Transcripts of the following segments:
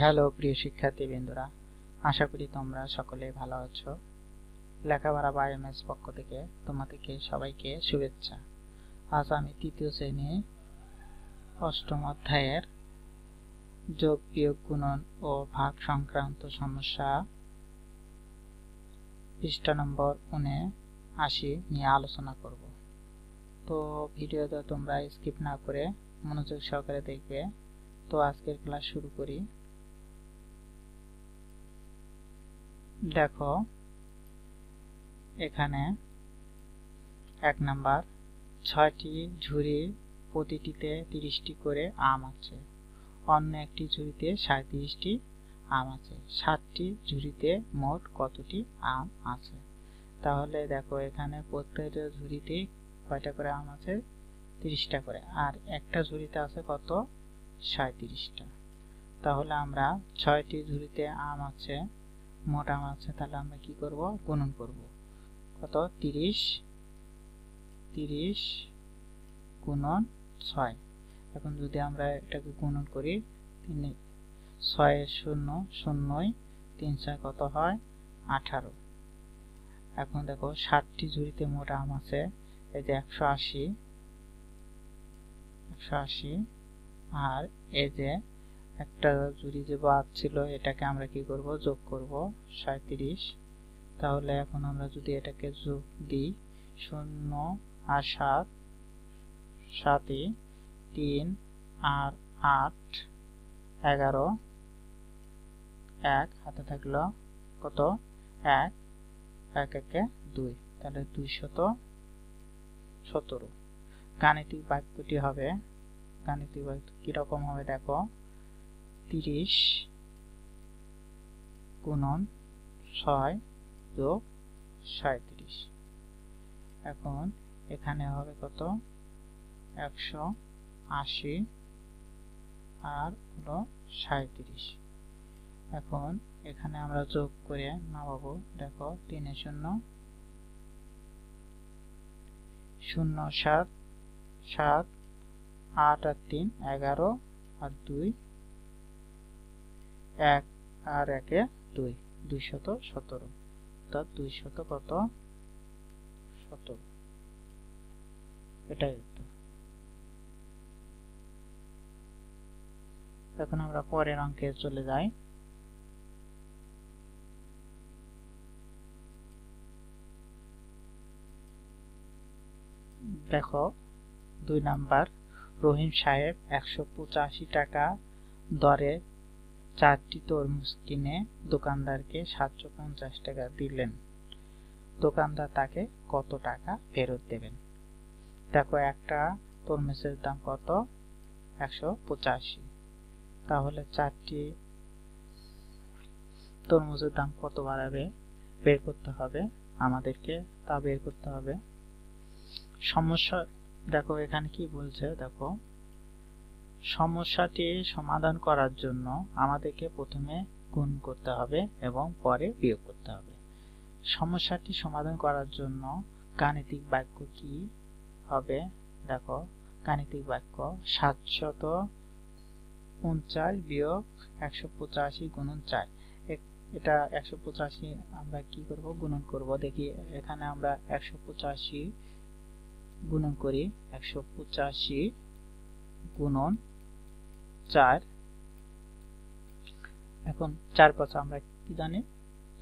Hello, প্রিয় শিক্ষার্থীবৃন্দরা। আশা করি তোমরা সকলে ভালো আছো। লেখাপড়া বা এম এস পক্ষ থেকে তোমাদেরকে সবাইকে শুভেচ্ছা। আজ আমি তৃতীয় শ্রেণি, অষ্টম অধ্যায়ের যোগ, বিয়োগ, গুণন ও ভাগ সংক্রান্ত সমস্যা পৃষ্ঠা নম্বর উনে আশি নিয়ে আলোচনা করব। তো ভিডিওটা তোমরা স্কিপ না করে মনোযোগ সহকারে দেখবে। তো আজকের ক্লাস শুরু করি। দেখো, এখানে এক নাম্বার, ছয়টি ঝুড়ি, প্রতিটিতে তিরিশটি করে আম আছে। অন্য একটি ঝুড়িতে সাঁত্রিশটি আম আছে। সাতটি ঝুড়িতে মোট কতটি আম আছে? তাহলে দেখো, এখানে প্রত্যেকটা ঝুড়িতে কয়টা করে আম আছে? তিরিশটা করে। আর একটা ঝুড়িতে আছে কত? সাঁত্রিশটা। তাহলে আমরা ছয়টি ঝুড়িতে আম আছে মোট আম আছে, তাহলে আমরা কি করব? গুণন করব। কত? তিরিশ। তিরিশ গুণন ছয়। এখন যদি আমরা এটাকে গুণন করি, তিন, ছয় শূন্য, শূন্যই তিন ছয় কত হয়? আঠারো। এখন দেখো, ষাটটি ঝুড়িতে মোট আম আছে, এই যে একশো আশি একশো আশি, আর এই যে একটা জুড়ি যে বাদ ছিল, এটাকে আমরা কি করব? যোগ করব। সাঁত্রিশ তাহলে এখন আমরা যদি এটাকে যোগ দিই, শূন্য আর সাত, সাতই, তিন আর আট, এগারো, এক, হাতে থাকল কত? এক এক, একে দুই। তাহলে দুইশত সতেরো। গাণিতিক বাক্যটি হবে, গাণিতিক বাক্য কীরকম হবে দেখো। তিরিশ গুণন ছয় যোগ সাঁত্রিশ এখন এখানে হবে কত? একশো আশি আর হলো সাঁত্রিশ এখন এখানে আমরা যোগ করে নামাবো। দেখো তিনে শূন্য। শূন্য সাত সাত, আট আর তিন, এগারো আর দুই এক আর একে দুই। দুইশত সতেরো। অর্থাৎ দুইশত কত? সতেরো। এটাই এখন আমরা পরের অঙ্কে চলে যাই। দেখো, দুই নাম্বার, রহিম সাহেব একশো পঁচাশি টাকা দরে চারটি তরমুজ কিনে দোকানদারকে সাতশো পঞ্চাশ টাকা দিলেন। দোকানদার তাকে কত টাকা ফেরত দেবেন? দেখো, একটা তরমুজের দাম কত? একশো পঁচাশি। তাহলে চারটি তরমুজের দাম কত বাড়াবে? বের করতে হবে আমাদেরকে, তা বের করতে হবে। সমস্যা, দেখো, এখানে কি বলছে? দেখো সমস্যাটি সমাধান করার জন্য আমাদেরকে প্রথমে গুণ করতে হবে এবং পরে বিয়োগ করতে হবে। সমস্যাটি সমাধান করার জন্য গাণিতিক বাক্য কি হবে? দেখো, গাণিতিক বাক্য সাতশত উনচাশ বিয়োগ একশো পঁচাশি গুণন চার। এটা একশো পঁচাশি আমরা কি করব? গুণন করব। দেখি, এখানে আমরা একশো পঁচাশি গুণন করি। একশো পঁচাশি গুণন চার। এখন চার পাঁচা আমরা কি জানি?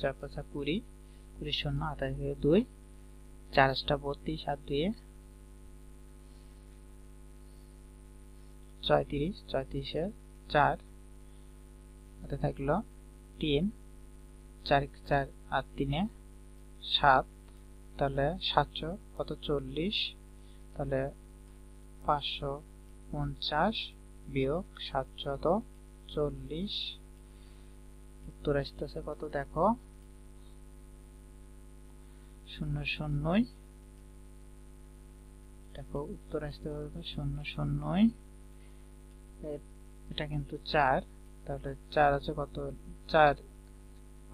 চার পাঁচা কুড়ি। কুড়ি শূন্য, আঠাশ দুই। চার আটটা বত্রিশ আর দুয়ে ছয়ত্রিশ ছয়ত্রিশের চার। হাতে থাকল তিন। চার চার আর তিনে সাত। তাহলে সাতশো, কত চল্লিশ? তাহলে পাঁচশো পঞ্চাশ বিয়োগ সাতশত চল্লিশ। উত্তর আসতেছে কত? দেখো। শূন্য শূন্যই। দেখো, উত্তর আসতে পারবে শূন্য শূন্যই। এটা কিন্তু চার। তাহলে চার আছে কত? চার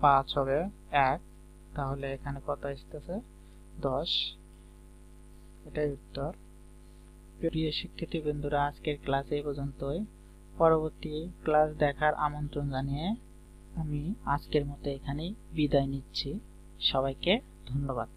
পাঁচ হবে এক। তাহলে এখানে কত আসতেছে? দশ। এটাই উত্তর। প্রিয় শিক্ষার্থী বন্ধুরা আজকের ক্লাস এই পর্যন্তই। পরবর্তী ক্লাস দেখার আমন্ত্রণ জানিয়ে আমি আজকের মতো এখানেই বিদায় নিচ্ছি। সবাইকে ধন্যবাদ।